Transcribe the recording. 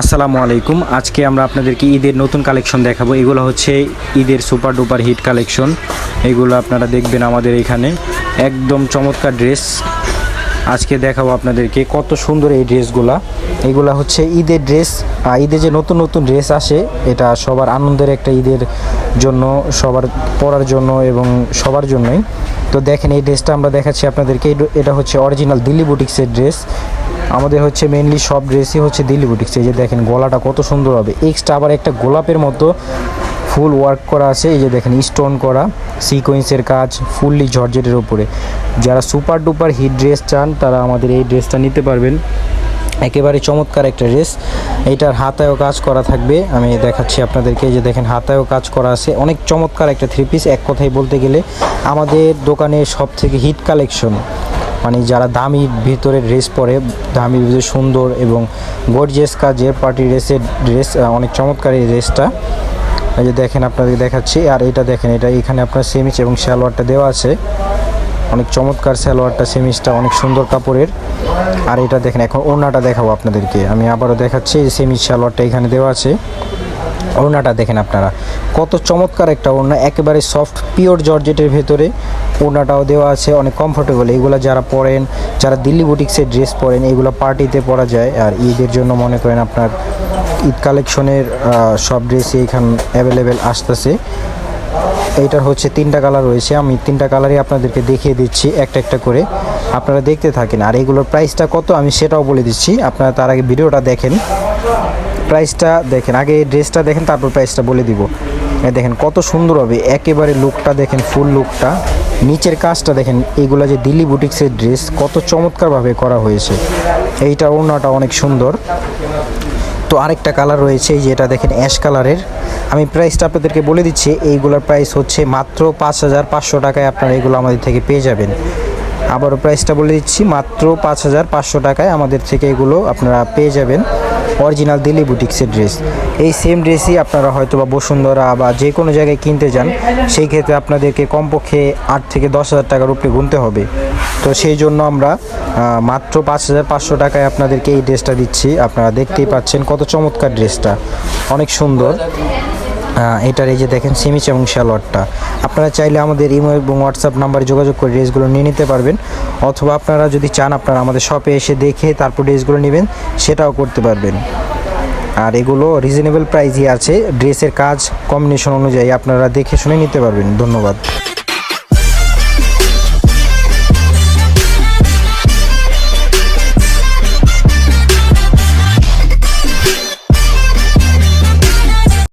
আসসালামু আলাইকুম। আজকে আমরা আপনাদেরকে ঈদের নতুন কালেকশন দেখাবো। এগুলো হচ্ছে ঈদের সুপার ডুপার হিট কালেকশন। এগুলো আপনারা দেখবেন আমাদের এখানে। একদম চমৎকার ড্রেস। আজকে দেখাবো আপনাদেরকে কত সুন্দর এই ড্রেসগুলা। এগুলা হচ্ছে ঈদের ড্রেস। আর ঈদে যে নতুন নতুন ড্রেস আসে, এটা সবার আনন্দের একটা ঈদের জন্য, সবার পরার জন্য এবং সবার জন্যই। তো দেখেন এই ড্রেসটা আমরা দেখাচ্ছি আপনাদেরকে। এটা হচ্ছে অরিজিনাল দিল্লি বুটিক্সের ড্রেস আমাদের হচ্ছে মেনলি সব ড্রেসই হচ্ছে দিল্লি বুটিক্স এই যে দেখেন, গলাটা কত সুন্দর হবে। এক্সট্রা আবার একটা গোলাপের মতো ফুল ওয়ার্ক করা আছে। এই যে দেখেন স্টোন করা সিকোয়েন্সের কাজ ফুললি জর্জেটের ওপরে যারা সুপার ডুপার হিট ড্রেস চান, তারা আমাদের এই ড্রেসটা নিতে পারবেন। একেবারে চমৎকার একটা ড্রেস এইটার হাতায়ও কাজ করা থাকবে। আমি দেখাচ্ছি আপনাদেরকে যে দেখেন, হাতায়ও কাজ করা আছে। অনেক চমৎকার একটা থ্রি পিস এক কথায় বলতে গেলে আমাদের দোকানে সব থেকে হিট কালেকশন মানে যারা দামি ভিতরে ড্রেস পরে, দামি ভিতরে সুন্দর এবং গর্জিয়াস কাজের পার্টি ড্রেসের ড্রেস অনেক চমৎকার এই ড্রেসটা এই যে দেখেন, আপনাদের দেখাচ্ছি। আর এটা দেখেন, এটা এখানে আপনার সেমিচ এবং সালোয়ারটা দেওয়া আছে। অনেক চমৎকার সালোয়ারটা সেমিসটা অনেক সুন্দর কাপড়ের। আর এটা দেখেন, এখন ওড়নাটা দেখাবো আপনাদেরকে। আমি আবারও দেখাচ্ছি, এই সেমিস সালোয়ারটা এখানে দেওয়া আছে। ওড়নাটা দেখেন আপনারা, কত চমৎকার একটা ওড়না, একেবারে সফট, পিওর জর্জেটের ভেতরে ওড়নাটাও দেওয়া আছে, অনেক কমফোর্টেবল এগুলো যারা পরেন, যারা দিল্লি বুটিক্সের ড্রেস পরেন, এগুলো পার্টিতে পরা যায়। আর ঈদের জন্য মনে করেন আপনার ঈদ কালেকশনের সব ড্রেসই এখান অ্যাভেলেবেল আসতেছে। এইটার হচ্ছে তিনটা কালার রয়েছে। আমি তিনটা কালারই আপনাদেরকে দেখিয়ে দিচ্ছি, একটা একটা করে। আপনারা দেখতে থাকেন। আর এগুলোর প্রাইসটা কত আমি সেটাও বলে দিচ্ছি। আপনারা তার আগে ভিডিওটা দেখেন। প্রাইসটা দেখেন। আগে ড্রেসটা দেখেন, তারপর প্রাইসটা বলে দিব। দেখেন কত সুন্দর হবে। একেবারে লুকটা দেখেন ফুল লুকটা নিচের কাজটা দেখেন এইগুলা যে দিল্লি বুটিক্সের ড্রেস কত চমৎকারভাবে করা হয়েছে। এইটা ওড়নাটা অনেক সুন্দর। তো আরেকটা কালার রয়েছে, এই যে দেখেন অ্যাশ কালারের আমি প্রাইসটা আপনাদেরকে বলে দিচ্ছি, এইগুলোর প্রাইস হচ্ছে মাত্র পাঁচ হাজার পাঁচশো টাকায় আপনারা এগুলো আমাদের থেকে পেয়ে যাবেন। আবারও প্রাইসটা বলে দিচ্ছি, মাত্র পাঁচ হাজার পাঁচশো টাকায় আমাদের থেকে এগুলো আপনারা পেয়ে যাবেন অরিজিনাল দিল্লি বুটিক্সের ড্রেস এই সেম ড্রেসই আপনারা হয়তো বা বসুন্ধরা বা যে কোনো জায়গায় কিনতে যান, সেই ক্ষেত্রে আপনাদেরকে কমপক্ষে আট থেকে দশ হাজার টাকার উপরে গুনতে হবে। তো সেই জন্য আমরা মাত্র পাঁচ হাজার পাঁচশো টাকায় আপনাদেরকে এই ড্রেসটা দিচ্ছি। আপনারা দেখতেই পাচ্ছেন কত চমৎকার ড্রেসটা অনেক সুন্দর। এটার এই যে দেখেন সিমিচ এবং শ্যালোয়ারটা। আপনারা চাইলে আমাদের ইমো এবং হোয়াটসঅ্যাপ নাম্বারে যোগাযোগ করে ড্রেসগুলো নিয়ে নিতে পারবেন। অথবা আপনারা যদি চান, আপনারা আমাদের শপে এসে দেখে তারপর ড্রেসগুলো নেবেন, সেটাও করতে পারবেন। আর এগুলো রিজনেবল প্রাইজই আছে। ড্রেসের কাজ কম্বিনেশন অনুযায়ী আপনারা দেখে শুনে নিতে পারবেন। ধন্যবাদ।